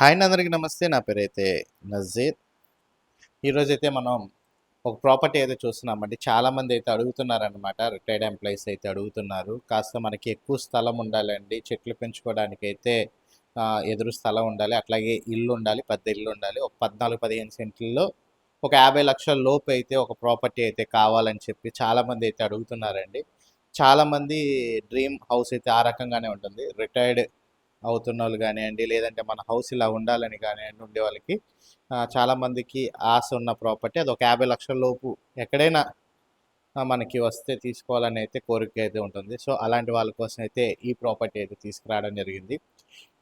Hi అండి అందరికీ నమస్తే. నా పేరు అయితే నజీర్. ఈరోజు అయితే మనం ఒక ప్రాపర్టీ అయితే చూస్తున్నామండి. చాలామంది అయితే అడుగుతున్నారనమాట రిటైర్డ్ ఎంప్లాయీస్ అయితే అడుగుతున్నారు. కాస్త మనకి ఎక్కువ స్థలం ఉండాలండి. చెట్లు పెంచుకోవడానికి అయితే ఎదురు స్థలం ఉండాలి. అట్లాగే ఇల్లు ఉండాలి. పెద్ద ఇల్లు ఉండాలి. ఒక పద్నాలుగు పదిహేను సెంట్లలో ఒక యాభై లక్షల లోపు అయితే ఒక ప్రాపర్టీ అయితే కావాలని చెప్పి చాలామంది అయితే అడుగుతున్నారండి. చాలామంది డ్రీమ్ హౌస్ అయితే ఆ రకంగానే ఉంటుంది. రిటైర్డ్ అవుతున్న వాళ్ళు కానివ్వండి లేదంటే మన హౌస్ ఇలా ఉండాలని కానివ్వండి ఉండే వాళ్ళకి చాలామందికి ఆశ ఉన్న ప్రాపర్టీ అది ఒక యాభై లక్షల లోపు ఎక్కడైనా మనకి వస్తే తీసుకోవాలని అయితే కోరిక అయితే ఉంటుంది. సో అలాంటి వాళ్ళ కోసం అయితే ఈ ప్రాపర్టీ అయితే తీసుకురావడం జరిగింది.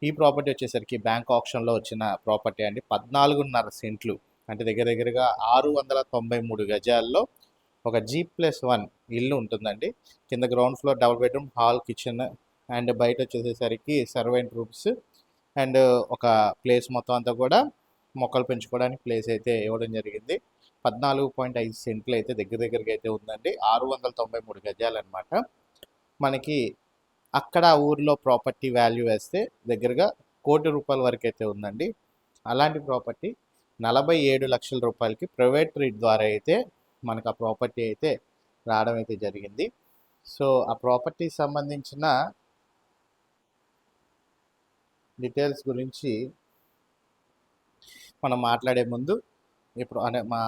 ఈ ప్రాపర్టీ వచ్చేసరికి బ్యాంక్ ఆప్షన్లో వచ్చిన ప్రాపర్టీ అండి. పద్నాలుగున్నర సెంట్లు అంటే దగ్గర దగ్గరగా ఆరు వందల తొంభై మూడు గజాల్లో ఒక జీ ప్లస్ వన్ ఇల్లు ఉంటుందండి. కింద ground floor double bedroom hall kitchen and బయట వచ్చేసేసరికి సర్వెంట్ రూమ్స్ అండ్ ఒక ప్లేస్ మొత్తం అంతా కూడా మొక్కలు పెంచుకోవడానికి ప్లేస్ అయితే ఇవ్వడం జరిగింది. పద్నాలుగు పాయింట్ ఐదు సెంట్లు అయితే దగ్గర దగ్గరగా అయితే ఉందండి. ఆరు వందల తొంభై మూడు గజాలు అనమాట మనకి అక్కడ ఆ ఊర్లో ప్రాపర్టీ వాల్యూ వేస్తే దగ్గరగా కోటి రూపాయల వరకు అయితే ఉందండి. అలాంటి ప్రాపర్టీ నలభై ఏడు లక్షల రూపాయలకి ప్రైవేట్ రీట్ ద్వారా అయితే మనకు ఆ ప్రాపర్టీ అయితే రావడం అయితే జరిగింది. సో ఆ ప్రాపర్టీకి సంబంధించిన డీటెయిల్స్ గురించి మనం మాట్లాడే ముందు ఇప్పుడు అనే మా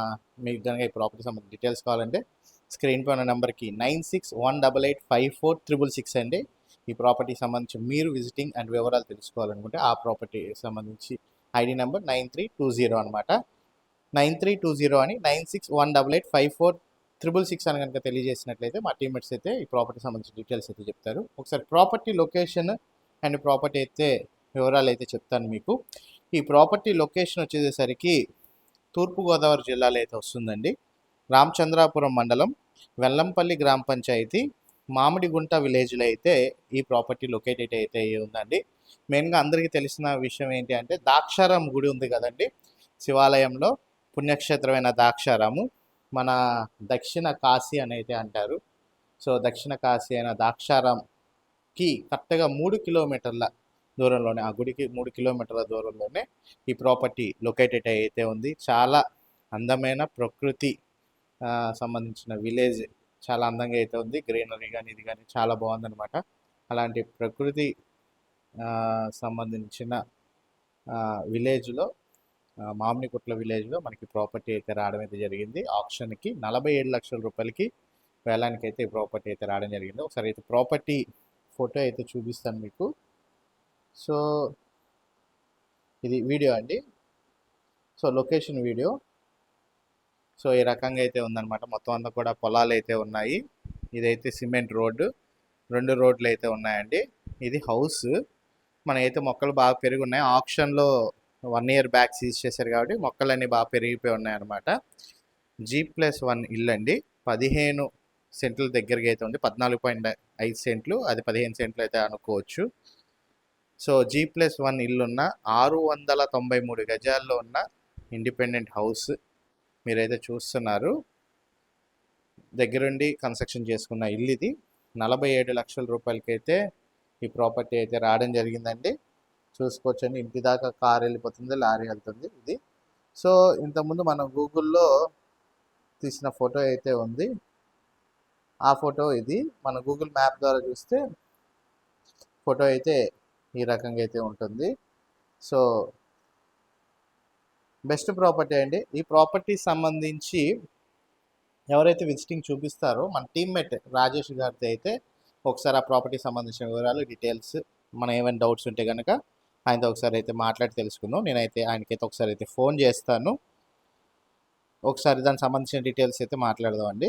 మీకు కనుక ఈ ప్రాపర్టీ సంబంధించిన డీటెయిల్స్ కావాలంటే స్క్రీన్ పై ఉన్న నెంబర్కి nine six one double eight five four triple six అండి. ఈ ప్రాపర్టీ సంబంధించి మీరు విజిటింగ్ అండ్ వివరాలు తెలుసుకోవాలనుకుంటే ఆ ప్రాపర్టీకి సంబంధించి ID number nine three two zero అనమాట నైన్ త్రీ టూ జీరో అని nine six one double eight five four triple six అని కనుక తెలియజేసినట్లయితే మా టీమేట్స్ అయితే ఈ ప్రాపర్టీ సంబంధించిన డీటెయిల్స్ అయితే చెప్తారు. ఒకసారి ప్రాపర్టీ లొకేషన్ అండ్ ప్రాపర్టీ అయితే వివరాలు అయితే చెప్తాను మీకు. ఈ ప్రాపర్టీ లొకేషన్ వచ్చేసరికి తూర్పుగోదావరి జిల్లాలో అయితే వస్తుందండి. రామచంద్రాపురం మండలం వెల్లంపల్లి గ్రామ పంచాయతీ మామిడిగుంట విలేజ్లో అయితే ఈ ప్రాపర్టీ లొకేటెడ్ అయితే అయ్యి ఉందండి. మెయిన్గా అందరికీ తెలిసిన విషయం ఏంటి అంటే దాక్షారాం గుడి ఉంది కదండి. శివాలయంలో పుణ్యక్షేత్రమైన దాక్షారాము మన దక్షిణ కాశీ అని అయితే అంటారు. సో దక్షిణ కాశీ అయిన దాక్షారాంకి కరెక్ట్గా మూడు కిలోమీటర్ల దూరంలోనే ఆ గుడికి మూడు కిలోమీటర్ల దూరంలోనే ఈ ప్రాపర్టీ లొకేటెడ్ అయితే ఉంది. చాలా అందమైన ప్రకృతి సంబంధించిన విలేజ్ చాలా అందంగా అయితే ఉంది. గ్రీనరీ కానీ ఇది కానీ చాలా బాగుందనమాట అలాంటి ప్రకృతి సంబంధించిన విలేజ్లో మామిడికుట్ల విలేజ్లో మనకి ప్రాపర్టీ అయితే రావడం అయితే జరిగింది. ఆప్షన్కి నలభై ఏడు లక్షల రూపాయలకి వేలానికి అయితే ఈ ప్రాపర్టీ అయితే రావడం జరిగింది. ఒకసారి అయితే ప్రాపర్టీ ఫోటో అయితే చూపిస్తాను మీకు. సో ఇది వీడియో అండి. So location video. సో ఈ రకంగా అయితే ఉందన్నమాట. మొత్తం అంతా కూడా పొలాలు అయితే ఉన్నాయి. ఇదైతే సిమెంట్ రోడ్డు. రెండు రోడ్లు అయితే ఉన్నాయండి. ఇది హౌస్. మన అయితే మొక్కలు బాగా పెరిగి ఉన్నాయి ఆప్షన్లో వన్ ఇయర్ బ్యాక్ సీజ్ చేశారు కాబట్టి మొక్కలన్నీ బాగా పెరిగిపోయి ఉన్నాయన్నమాట. జీ ప్లస్ వన్ ఇల్లు అండి పదిహేను సెంట్ల దగ్గరగా అయితే ఉంది. పద్నాలుగు పాయింట్ ఐదు సెంట్లు. అది పదిహేను సెంట్లు అయితే అనుకోవచ్చు. సో జీ ప్లస్ వన్ ఇల్లున్న ఆరు వందల తొంభై మూడు గజాల్లో ఉన్న ఇండిపెండెంట్ హౌస్ మీరైతే చూస్తున్నారు. దగ్గరుండి కన్స్ట్రక్షన్ చేసుకున్న ఇల్లు ఇది నలభై ఏడు లక్షల రూపాయలకైతే ఈ ప్రాపర్టీ అయితే రావడం జరిగిందండి. చూసుకోవచ్చండి ఇంటి దాకా కార్ వెళ్ళిపోతుంది లారీ వెళ్తుంది ఇది. సో ఇంతకుముందు మనం గూగుల్లో తీసిన ఫోటో అయితే ఉంది. ఆ ఫోటో ఇది. మన గూగుల్ మ్యాప్ ద్వారా చూస్తే ఫోటో అయితే ఈ రకంగా అయితే ఉంటుంది. సో బెస్ట్ ప్రాపర్టీ అండి. ఈ ప్రాపర్టీ సంబంధించి ఎవరైతే విజిటింగ్ చూపిస్తారో మన టీమ్మేట్ రాజేష్ గారితో అయితే ఒకసారి ఆ ప్రాపర్టీ సంబంధించిన వివరాలు డీటెయిల్స్ మన ఏమైనా డౌట్స్ ఉంటే కనుక ఆయనతో ఒకసారి అయితే మాట్లాడి తెలుసుకుందాం. నేనైతే ఆయనకైతే ఒకసారి అయితే ఫోన్ చేస్తాను. ఒకసారి దానికి సంబంధించిన డీటెయిల్స్ అయితే మాట్లాడదాం అండి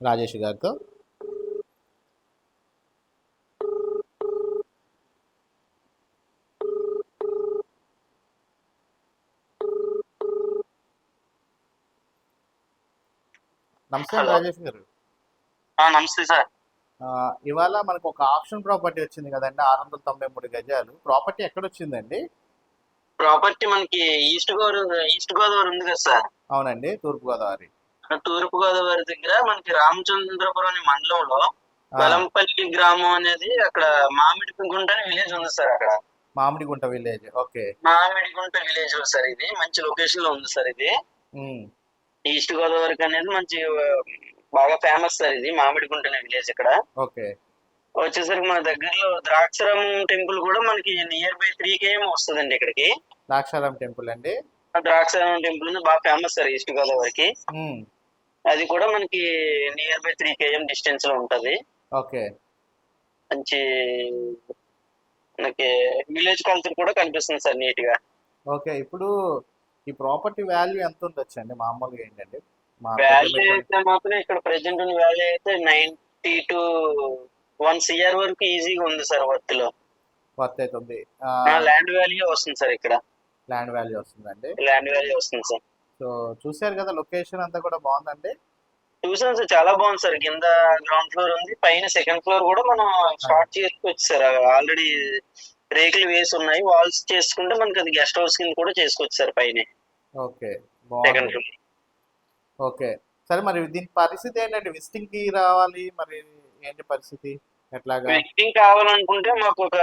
రాజేష్ గారితో. నమస్తే. రాజేష్ గారు. ఆ, నమస్తే సార్. ఇవాళ మనకు ఒక ఆప్షన్ ప్రాపర్టీ వచ్చింది కదండి ఆరు వందల తొంభై మూడు గజాలు. ప్రాపర్టీ ఎక్కడ వచ్చిందండి ప్రాపర్టీ మనకి ఈస్ట్ గోదావరి ఈస్ట్ గోదావరి ఉంది కదా సార్. అవునండి తూర్పుగోదావరి. ఆ తూర్పు గోదావరి దగ్గర మనకి రామచంద్రపురం అనే మండలంలో ఆ, వెలంపల్లి గ్రామం అనేది అక్కడ మామిడి గుంట అనే విలేజ్ ఉంది సార్ అక్కడ. Mamidigunta village okay. మామిడిగుంట విలేజ్లో సార్ ఇది. మంచి లొకేషన్లో ఉంది సార్ ఇది. ఈస్ట్ గోదావరికి అనేది మంచి బాగా ఫేమస్ సార్ ఇది మామిడిగుంట విలేజ్ ఇక్కడ. ఓకే. వచ్చేసరికి మన దగ్గరలో ద్రాక్షారామం టెంపుల్ కూడా మనకి నియర్ బై త్రీ కేఎం వస్తుందండి ఇక్కడికి. ద్రాక్షారాం టెంపుల్ అండి? ఆ ద్రాక్షారామం టెంపుల్ బాగా ఫేమస్ సార్ ఈస్ట్ గోదావరికి. అది కూడా మనకి నియర్ బై త్రీ కేఎం డిస్టెన్స్లో ఉంటది. ఓకే. మంచి మనకి విలేజ్ కల్చర్ కూడా కనిపిస్తుంది సార్ నీట్గా. ఓకే ఇప్పుడు ఈ ప్రాపర్టీ వాల్యూ ఎంత ఉండొచ్చు అండి మామూలుగా ఏంటండి? వాల్యూ అయితే మాత్రం ఇక్కడ ప్రెసెంట్ ఉన్న వాల్యూ అయితే నైన్టీ టు వన్ సిఆర్ వరకు ఈజీగా ఉంది సార్ వర్త్లో వర్త్ అవుతుంది ల్యాండ్ వాల్యూ వస్తుంది సార్ ఇక్కడ. ల్యాండ్ వాల్యూ వస్తుందండి. ల్యాండ్ వాల్యూ వస్తుంది సార్. సో చూశారు కదా లొకేషన్ అంతా కూడా బాగుందండి? చూసాను సార్ చాలా బాగుంది సార్. కింద గ్రౌండ్ ఫ్లోర్ ఉంది. పైన సెకండ్ ఫ్లోర్ కూడా మనం స్టార్ట్ చేసుకోవచ్చు సార్. ఆల్రెడీ రేకులు వేసి ఉన్నాయి. వాల్స్ చేసుకుంటే మనకి అది గెస్ట్ హౌస్ కింద కూడా చేసుకోవచ్చు సార్ పైన. ఓకే. Second floor okay. సరే మరి దీని పరిస్థితి ఏంటంటే విజిటింగ్కి రావాలి మరి ఏంటి పరిస్థితి? ఎట్లాగా? విజిటింగ్ కావాలనుకుంటే మాకు ఒక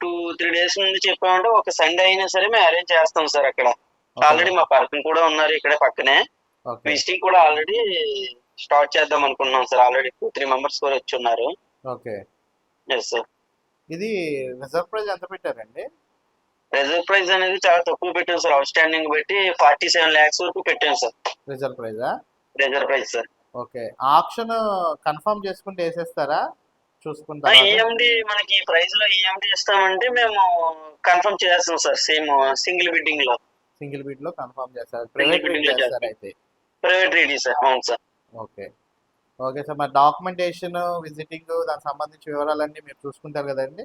టూ త్రీ డేస్ ముందు చెప్పామంటే ఒక సండే అయినా సరే మేము అరేంజ్ చేస్తాం సార్ అక్కడ. ఆల్రెడీ మా పర్సన్ కూడా ఉన్నారు ఇక్కడే పక్కనే. విజిటింగ్ కూడా ఆల్రెడీ స్టార్ట్ చేద్దాం అనుకున్నాం sir. Already two three members కూడా వచ్చి ఉన్నారు. ఓకే. ఎస్ సార్ ఇది రిజర్వ్ ప్రైస్ ఎంత పెట్టారండి? రిజర్వ్ ప్రైస్ అనేది చాలా తక్కువ పెట్టాం సార్. అవుట్ స్టాండింగ్ పెట్టి ఫార్టీ సెవెన్ ల్యాక్స్ వరకు పెట్టాం sir. Reserve ప్రైజా? Reserve price sir. Okay. Option confirm చేసుకుంటే వేసేస్తారా? తర్వాత? ఈఎండి మనకి ప్రైస్లో ఈఎండి ఇస్తామంటే మేము కన్ఫర్మ్ చేస్తాం సార్. సేమ్ సింగిల్ బిడ్డింగ్లో. సింగిల్ బీట్లో కన్ఫర్మ్ చేస్తారు. ప్రైవేట్ bidding లో చేస్తారు అయితే. Private ready sir. అవును సార్. ఓకే. Okay sir. మరి డాక్యుమెంటేషన్ విజిటింగ్ దానికి సంబంధించిన వివరాలన్నీ మీరు చూసుకుంటారు కదండి?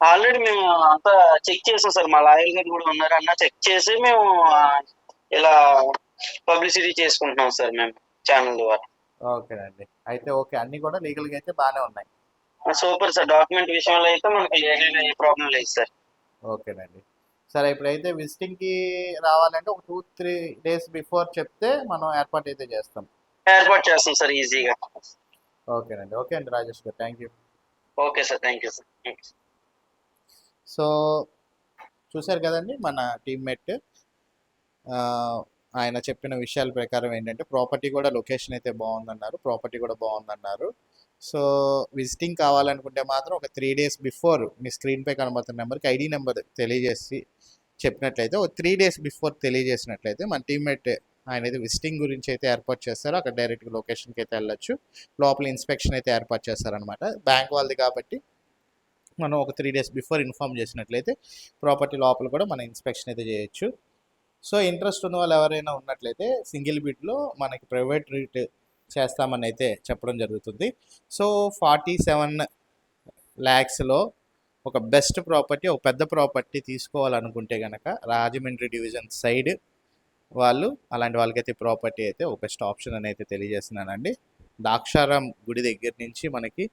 ఆల్రెడీ మేము అంతా చెక్ చేసాం సార్. మా లాయర్ గారు కూడా ఉన్నారు అన్న చెక్ చేసి మేము ఇలా పబ్లిసిటీ చేసుకుంటున్నాం సార్ మేము ఛానల్ ద్వారా. ఓకేనండి అయితే ఓకే. అన్ని కూడా లీగల్గా అయితే బాగానే ఉన్నాయి. Super sir. డాక్యుమెంట్ విషయంలో అయితే మనకి ఏ ప్రాబ్లం లేదు సార్. ఓకేనండి. సరే ఇప్పుడైతే విజిటింగ్కి రావాలంటే ఒక టూ త్రీ డేస్ బిఫోర్ చెప్తే మనం ఏర్పాటు అయితే చేస్తాం. ఏర్పాటు చేస్తాం సార్ ఈజీగా. ఓకేనండి ఓకే అండి Rajesh garu. Thank you. Okay sir thank you sir. So చూశారు కదండి మన టీమ్మేట్. ఆయన చెప్పిన విషయాల ప్రకారం ఏంటంటే ప్రాపర్టీ కూడా లొకేషన్ అయితే బాగుందన్నారు. ప్రాపర్టీ కూడా బాగుందన్నారు. సో విజిటింగ్ కావాలనుకుంటే మాత్రం ఒక త్రీ డేస్ బిఫోర్ మీ స్క్రీన్ పై కనబడుతున్న నెంబర్కి ఐడి నెంబర్ తెలియజేసి చెప్పినట్లయితే ఒక త్రీ డేస్ బిఫోర్ తెలియజేసినట్లయితే మన టీమ్మేట్ ఆయన అయితే విజిటింగ్ గురించి అయితే ఏర్పాటు చేస్తారు. అక్కడ డైరెక్ట్గా లొకేషన్కి అయితే వెళ్ళొచ్చు. లోపల ఇన్స్పెక్షన్ అయితే ఏర్పాటు చేస్తారనమాట బ్యాంక్ వాళ్ళది కాబట్టి మనం ఒక త్రీ డేస్ బిఫోర్ ఇన్ఫామ్ చేసినట్లయితే ప్రాపర్టీ లోపల కూడా మనం ఇన్స్పెక్షన్ అయితే చేయొచ్చు. సో ఇంట్రెస్ట్ ఉన్న వాళ్ళు ఎవరైనా ఉన్నట్లయితే సింగిల్ బిట్లో మనకి ప్రైవేట్ రీట్ చేస్తామని అయితే చెప్పడం జరుగుతుంది. సో ఫార్టీ సెవెన్ ల్యాక్స్లో ఒక బెస్ట్ ప్రాపర్టీ ఒక పెద్ద ప్రాపర్టీ తీసుకోవాలనుకుంటే కనుక రాజమండ్రి డివిజన్ సైడ్ వాళ్ళు అలాంటి వాళ్ళకైతే ప్రాపర్టీ అయితే ఒక బెస్ట్ ఆప్షన్ అని అయితే తెలియజేస్తున్నానండి. దాక్షారాం గుడి దగ్గర నుంచి మనకి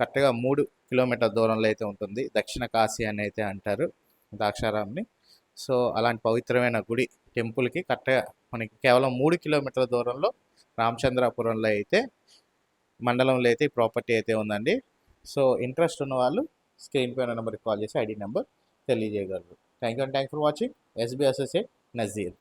కరెక్ట్గా మూడు కిలోమీటర్ దూరంలో అయితే ఉంటుంది. దక్షిణ కాశీ అని అయితే అంటారు దాక్షారాంని. సో అలాంటి పవిత్రమైన గుడి టెంపుల్కి కరెక్ట్గా మనకి కేవలం మూడు కిలోమీటర్ల దూరంలో రామచంద్రాపురంలో అయితే మండలంలో అయితే ప్రాపర్టీ అయితే ఉందండి. సో ఇంట్రెస్ట్ ఉన్న వాళ్ళు స్క్రీన్ పైన నెంబర్కి కాల్ చేసి ఐడి నెంబర్ తెలియజేయగలరు. Thank you and thank for watching. SB associate Nazeer.